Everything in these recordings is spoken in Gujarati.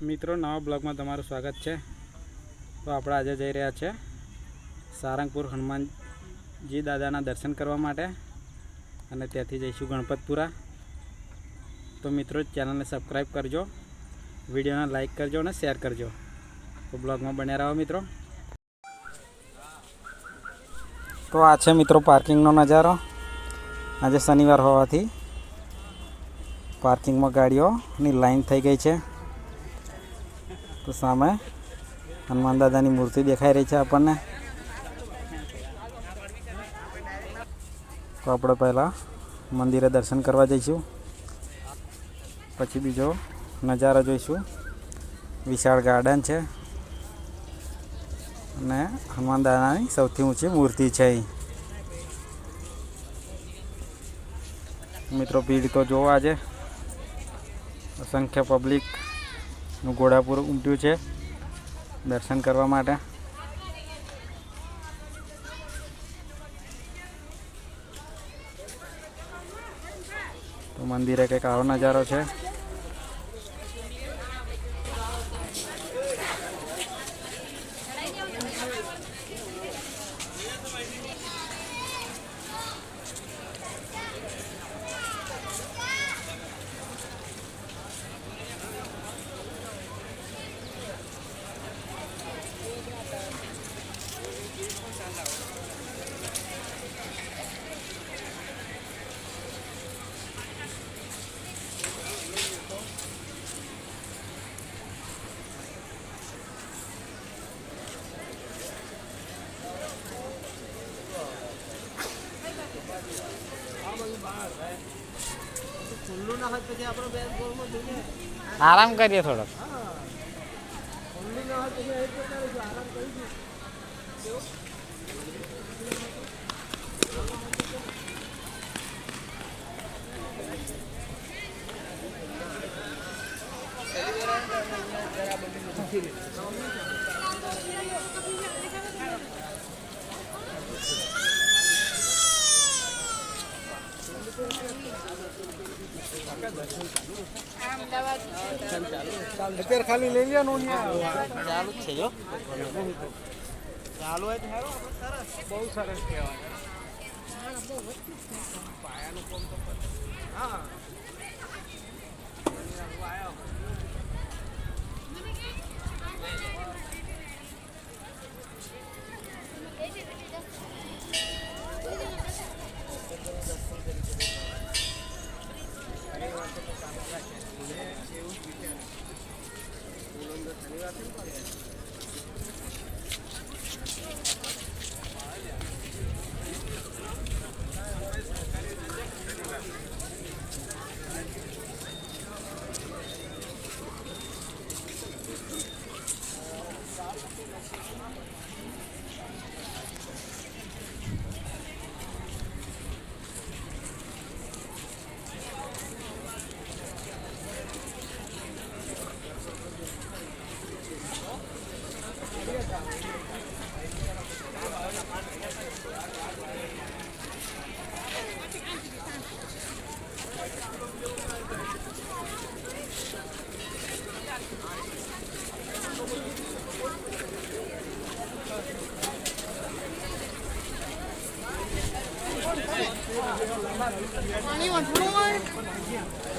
મિત્રો, નવા બ્લોગમાં તમારું સ્વાગત છે. તો આપણે આજે જઈ રહ્યા છે સારંગપુર હનુમાનજી દાદાના દર્શન કરવા માટે અને ત્યાંથી જઈશું ગણપતપુરા. તો મિત્રો, ચેનલને સબસ્ક્રાઈબ કરજો, વિડીયોને લાઈક કરજો અને શેર કરજો. તો બ્લોગમાં બન્યા રહો મિત્રો. તો આ છે મિત્રો પાર્કિંગનો નજારો. આજે શનિવાર હોવાથી પાર્કિંગમાં ગાડીઓની લાઈન થઈ ગઈ છે. તો સામે હનુમાન દાદાની મૂર્તિ દેખાઈ રહી છે આપણને. તો આપણે પહેલાં મંદિરે દર્શન કરવા જઈશું. પછી બીજો નજારો જોઈશું. વિશાળ ગાર્ડન છે. અને હનુમાન દાદાની સૌથી ઊંચી મૂર્તિ છે મિત્રો, ભીડ તો જોવા આજે. અસંખ્ય પબ્લિકનું ઘોડાપુર ઉમટ્યું છે દર્શન કરવા માટે. તો મંદિરે કંઈક આવો નજારો છે. આરામ કરીએ થોડોક. અત્યારે ખાલી લઈ લ્યો નો ચાલુ જ છે જો. ચાલુ હોય તો સરસ. બહુ સરસ કહેવાય. હા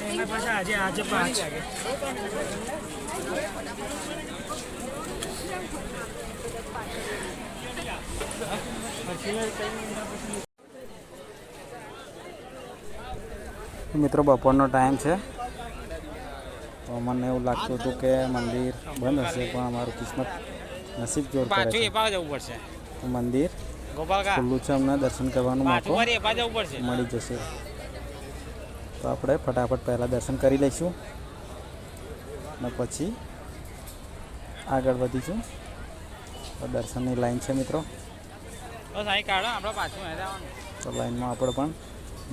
એના પછી આજે આજે પાંચ મિત્રો બપોરનો ટાઈમ છે. તો મને એવું લાગતું હતું કે મંદિર બંધ હશે પણ અમારું કિસ્મત નસીબ જોર કરે છે. મંદિર ખુલ્લું છે અમને દર્શન કરવાનું મોકો મળી જશે. તો આપણે ફટાફટ પહેલાં દર્શન કરી લઈશું. અને પછી આગળ વધીશું. તો દર્શનની લાઈન છે મિત્રો. તો લાઈનમાં આપણે પણ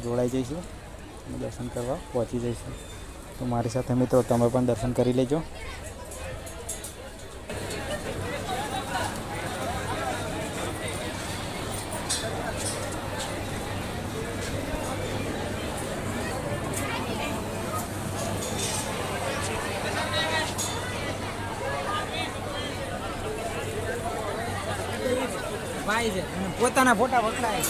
જોડાઈ જઈશું અને દર્શન કરવા પહોંચી જઈશું. તો મારી સાથે મિત્રો તમે પણ દર્શન કરી લેજો. પાય છે. અને પોતાના ફોટા વખણાય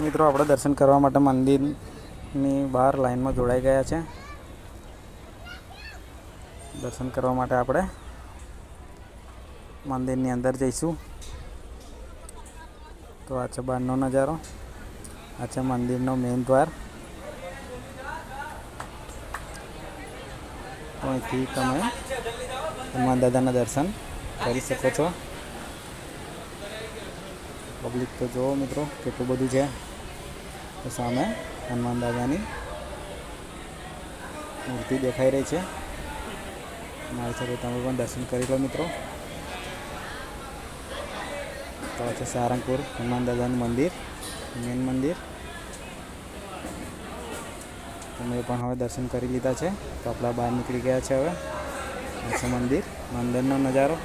મિત્રો, આપણે દર્શન કરવા માટે મંદિરની બહાર લાઈનમાં જોડાઈ ગયા છે. દર્શન કરવા માટે આપણે મંદિરની અંદર જઈશું. તો આ છે બહારનો નજારો. આ છે મંદિરનો મેઇન દ્વાર. અહીંથી તમે હનુમાન દાદાના દર્શન કરી શકો છો. પબ્લિક તો જુઓ મિત્રો, કેટલું બધું છે. સામે હનુમાન દાદાની મૂર્તિ દેખાઈ રહી છે. મારી સાથે તમે પણ દર્શન કરી લો મિત્રો. તો છે સારંગપુર હનુમાન દાદાનું મંદિર મેન મંદિર. તમે પણ હવે દર્શન કરી લીધા છે. તો આપણા બહાર નીકળી ગયા છે હવે. છે મંદિર. મંદિરનો નજારો.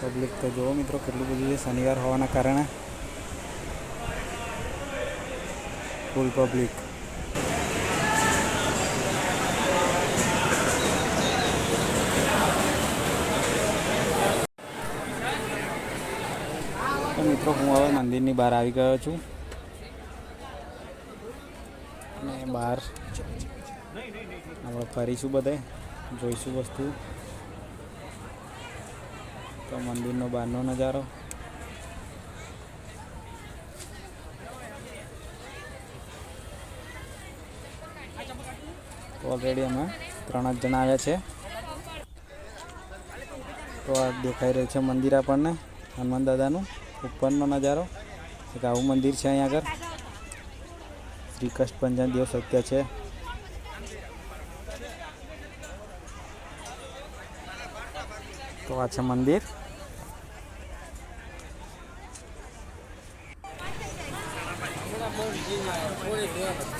પબ્લિક તો જુઓ મિત્રો, કેટલું બધું છે. શનિવાર હોવાના કારણે. ફૂલ પબ્લિક મિત્રો, હું હવે મંદિરની બહાર આવી ગયો છું. અને બહાર આપણે ફરીશું બધે, જોઈશું વસ્તુ. તો મંદિરનો બહારનો નજારો. ઓલરેડી અમે ત્રણ જ જણા આવ્યા છે. તો આ દેખાઈ રહ્યું છે મંદિર આપણને, હનુમાન દાદાનું. ઉપરનો નજારો. એક આવું મંદિર છે અહીંયા આગળ. શ્રી કષ્ટભંજન દેવ સત્ય છે. તો આ છે મંદિર. આમાં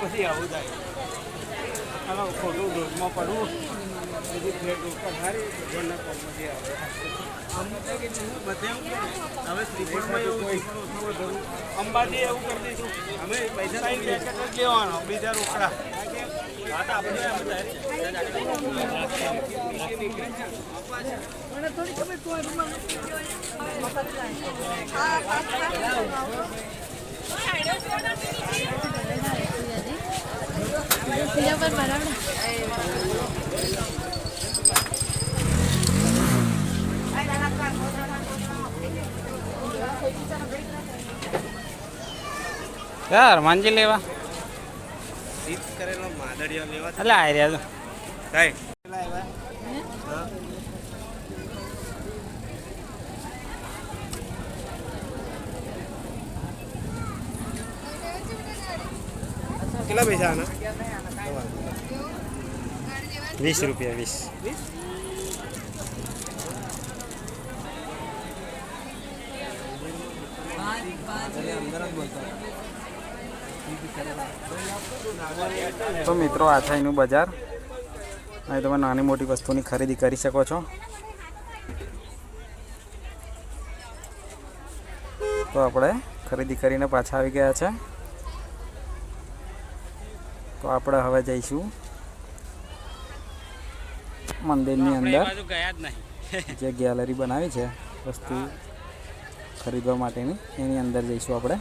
પછી આવું થાય હાલો ખોટું દોષમાં પડવું બધી ફ્લેટ ઉપર સારી ભગવાનના. હવે છે. અંબાજી એવું કરી દઈશું અમે પૈસા લેવાનો, બીજા રોકડા આપણે યાર માનજી લેવા. કરેલો માદડિયો લેવા. એટલે આ રહ્યા કાંઈ કેટલા પૈસા આના વીસ રૂપિયા વીસ. તો મિત્રો આ છે એનું બજાર. અહીં તમે નાની મોટી વસ્તુની ખરીદી કરી શકો છો. તો આપણે ખરીદી કરીને પાછા આવી ગયા છે. તો આપણે હવે જઈશું. મંદિરની અંદર. ગયા જ નહીં. જે ગેલેરી બનાવી છે વસ્તુ ખરીદવા માટેની એની અંદર જઈશું આપણે.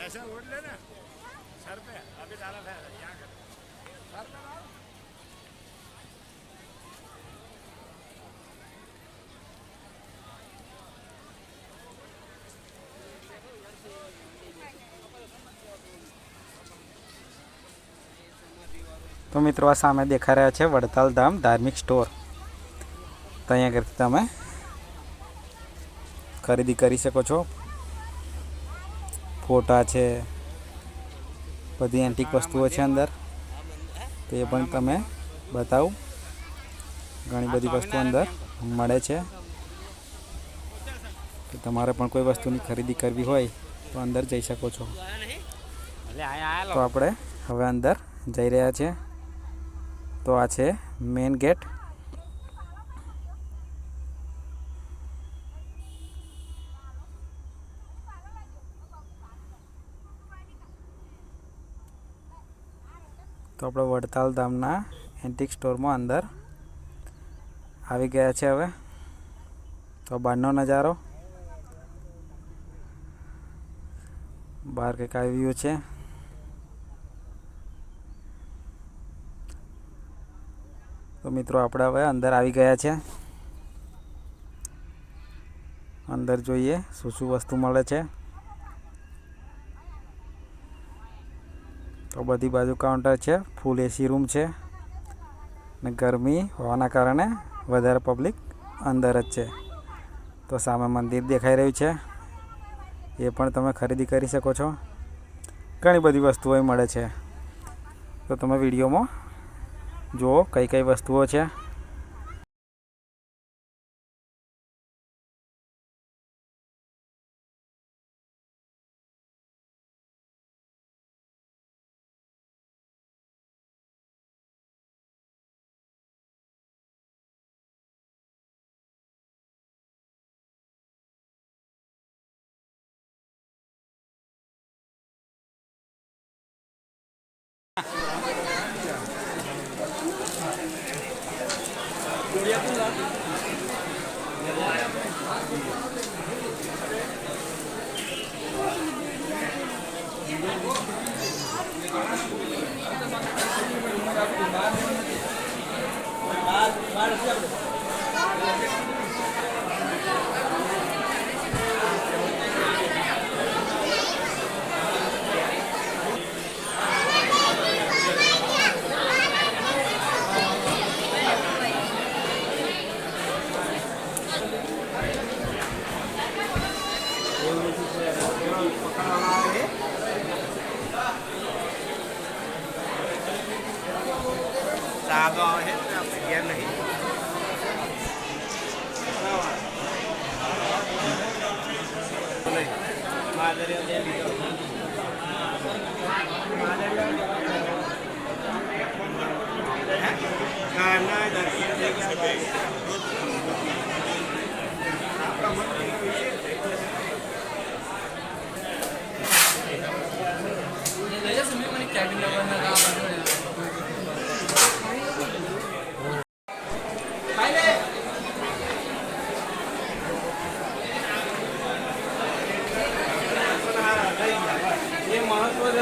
ऐसा उठ लेना। सर पे अभी डाला था। તો મિત્રો, આ સામે દેખાઈ રહ્યા છે વડતાલ ધામ ધાર્મિક સ્ટોર. તો અહીંયા આગળથી તમે ખરીદી કરી શકો છો. ફોટા છે, બધી એન્ટિક વસ્તુઓ છે અંદર. તો પણ તમે બતાવું. ઘણી બધી વસ્તુ અંદર મળે છે. તો તમારે પણ કોઈ વસ્તુની ખરીદી કરવી હોય તો અંદર જઈ શકો છો. તો આપણે હવે અંદર જઈ રહ્યા છીએ. તો આ છે મેઇન ગેટ તો આપણે વડતાલ ધામના એન્ટિક સ્ટોરમાં અંદર આવી ગયા છે હવે તો બહારનો નજારો બહાર કંઈક આવી વ્યૂ છે મિત્રો આપણે હવે અંદર આવી ગયા છે. અંદર જોઈએ શું શું વસ્તુ મળે છે. તો બધી બાજુ કાઉન્ટર છે ફૂલ એસી રૂમ છે. ને ગરમી હોવાના કારણે વધારે પબ્લિક અંદર જ છે. તો સામે મંદિર દેખાઈ રહ્યું છે. એ પણ તમે ખરીદી કરી શકો છો. ઘણી બધી વસ્તુઓ મળે છે. તો તમે વિડીયોમાં જુઓ કઈ કઈ વસ્તુઓ છે. સાદો આવે છે આપણે ઘેર નહીં ના ના દર્શન થઈ ગયા ભાઈ એ મહત્વ જ હતું તો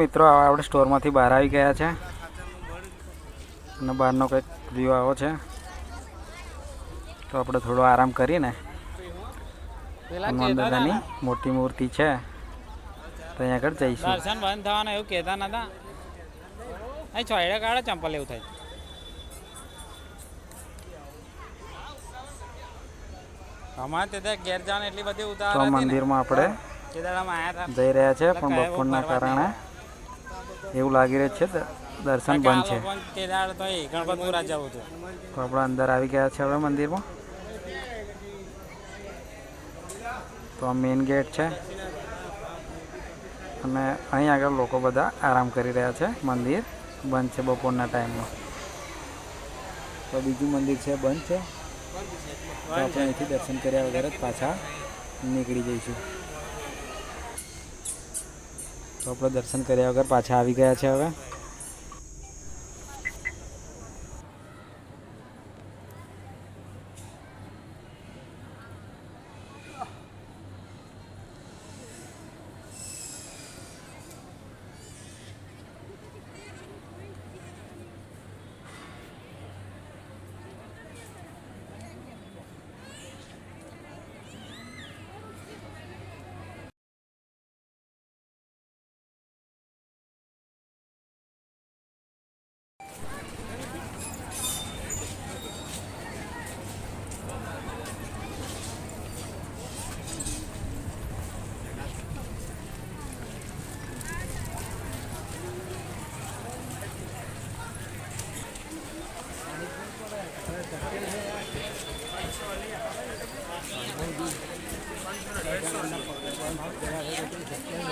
મિત્રો આપણે સ્ટોરમાંથી બહાર આવી ગયા છે. અને બહારનો કંઈક વ્યૂ આવો છે. તો આપણે થોડો આરામ કરીને હનુમાન દાદાની મોટી મૂર્તિ છે. તો અહીંયા આગળ જઈશું. દર્શન બંધ થવાના એવું કહેતા નતા. અહીં છોડે કાઢે ચંપલ એવું થાય. અમારે તે ઘેર જવાનું એટલી બધી તો ઉતાવળ હતી મંદિરમાં આપણે જઈ રહ્યા છે પણ બપોરના કારણે. એવું લાગી રહ્યું છે દર્શન બંધ છે. તો આપણે અંદર આવી ગયા છે હવે મંદિરમાં. તો આ મેઇન ગેટ છે. અને અહીં આગળ લોકો બધા આરામ કરી રહ્યા છે. મંદિર બંધ છે બપોરના ટાઈમમાં તો બીજું મંદિર છે બંધ છે. તો આપણે અહીંથી દર્શન કર્યા વગર જ પાછા નીકળી જઈશું. તો આપણે દર્શન કર્યા વગર પાછા આવી ગયા છે હવે રાજુ હું બોલી ગયેલો હા મેં દલીલ થઈને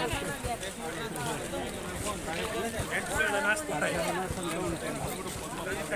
બહુ પાણી લાગ્યા છે તમે તો ભગવાન કરે હું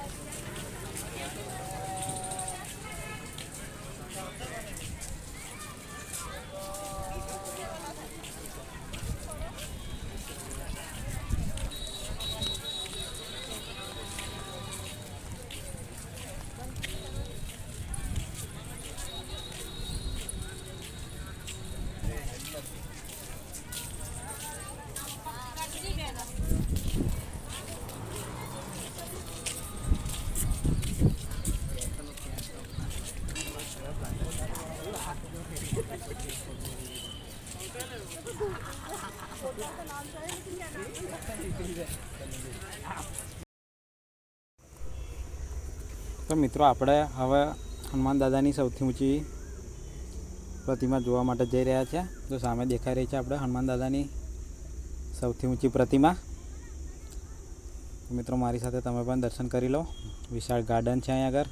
તો મિત્રો, આપણે હવે હનુમાન દાદાની સૌથી ઊંચી પ્રતિમા જોવા માટે જઈ રહ્યા છે. તો સામે દેખાઈ રહી છે આપણે હનુમાન દાદાની સૌથી ઊંચી પ્રતિમા. મિત્રો, મારી સાથે તમે પણ દર્શન કરી લો. વિશાળ ગાર્ડન છે અહીંયા આગળ.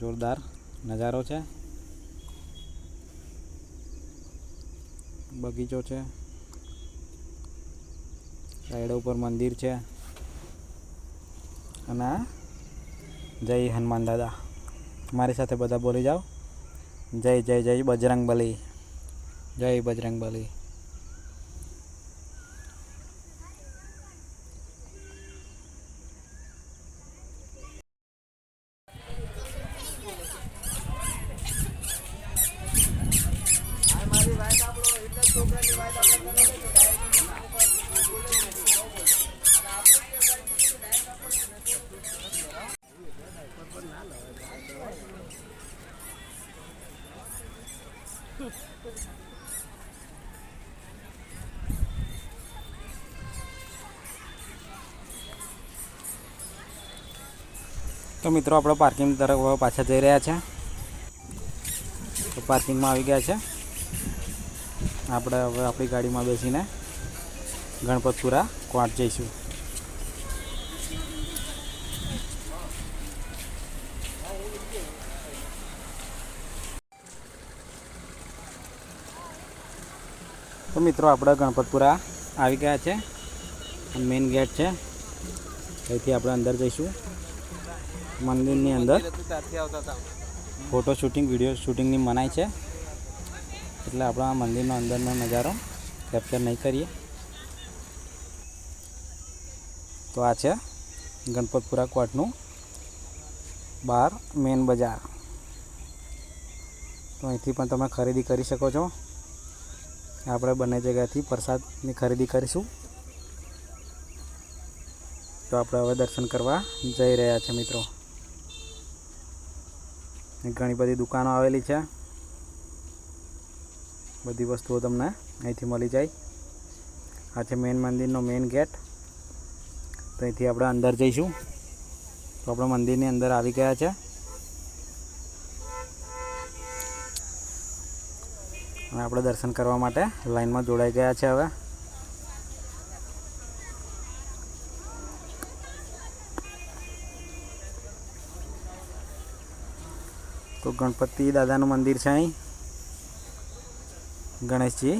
જોરદાર નજારો છે. બગીચો છે. સાઈડ ઉપર મંદિર છે. અને જય હનુમાન દાદા. મારી સાથે બધા બોલી જાઓ. જય જય જય બજરંગ બલી જય બજરંગ બલી તો મિત્રો, આપણે પાર્કિંગ તરફ પાછા જઈ રહ્યા છે. તો પાર્કિંગમાં આવી ગયા છે. આપણે હવે આપણી ગાડીમાં બેસીને ગણપતપુરા ક્વાટ જઈશું. મિત્રો, આપણે ગણપતપુરા આવી ગયા છે. મેઇન ગેટ છે. અહીંથી આપણે અંદર જઈશું. મંદિરની અંદર. ફોટો શૂટિંગ, વીડિયો શૂટિંગની મનાઈ છે. એટલે આપણા મંદિરનો અંદરનો નજારો કેપ્ચર નહીં કરીએ. તો આ છે ગણપતપુરા કોટનું બાર મેન બજાર. તો અહીંથી પણ તમે ખરીદી કરી શકો છો. આપણે બંને જગ્યાથી પ્રસાદની ખરીદી કરીશું. તો આપણે હવે દર્શન કરવા જઈ રહ્યા છે મિત્રો. ઘણી બધી દુકાનો આવેલી છે. બધી વસ્તુઓ તમને અહીંથી મળી જાય. આ છે મેઇન મંદિરનો મેઇન ગેટ. તો અહીંથી આપણે અંદર જઈશું. તો આપણે મંદિરની અંદર આવી ગયા છે. અને આપણે દર્શન કરવા માટે લાઈનમાં જોડાઈ ગયા છે હવે. તો ગણપતિ દાદાનું મંદિર છે અહીં. ગણેશજી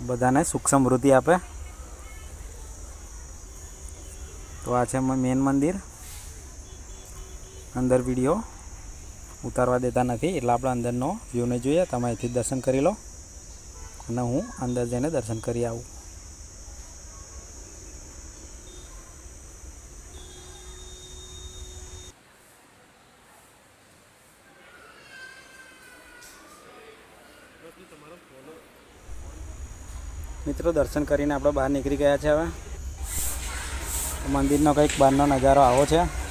બધાને સુખ સમૃદ્ધિ આપે. તો આ છે મેન મંદિર. અંદર વીડિયો ઉતારવા દેતા નથી, એટલે આપણે અંદરનો વ્યૂને જોઈએ તમે અહીંથી દર્શન કરી લો. અને હું અંદર જઈને દર્શન કરી આવું. મિત્રો, દર્શન કરીને આપણે બહાર નીકળી ગયા છે હવે. મંદિરનો કંઈક બહારનો નજારો આવો છે.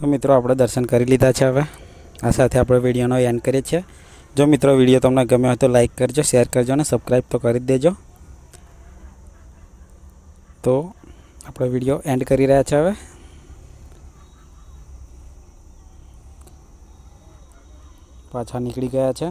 તો મિત્રો આપણે દર્શન કરી લીધા છે હવે. આ સાથે આપણે વિડીયોનો એન્ડ કરીએ છીએ. જો મિત્રો વીડિયો તમને ગમ્યો હોય તો લાઈક કરજો શેર કરજો અને સબસ્ક્રાઈબ તો કરી દેજો. તો આપણે વીડિયો એન્ડ કરી રહ્યા છે હવે. પાછા નીકળી ગયા છે.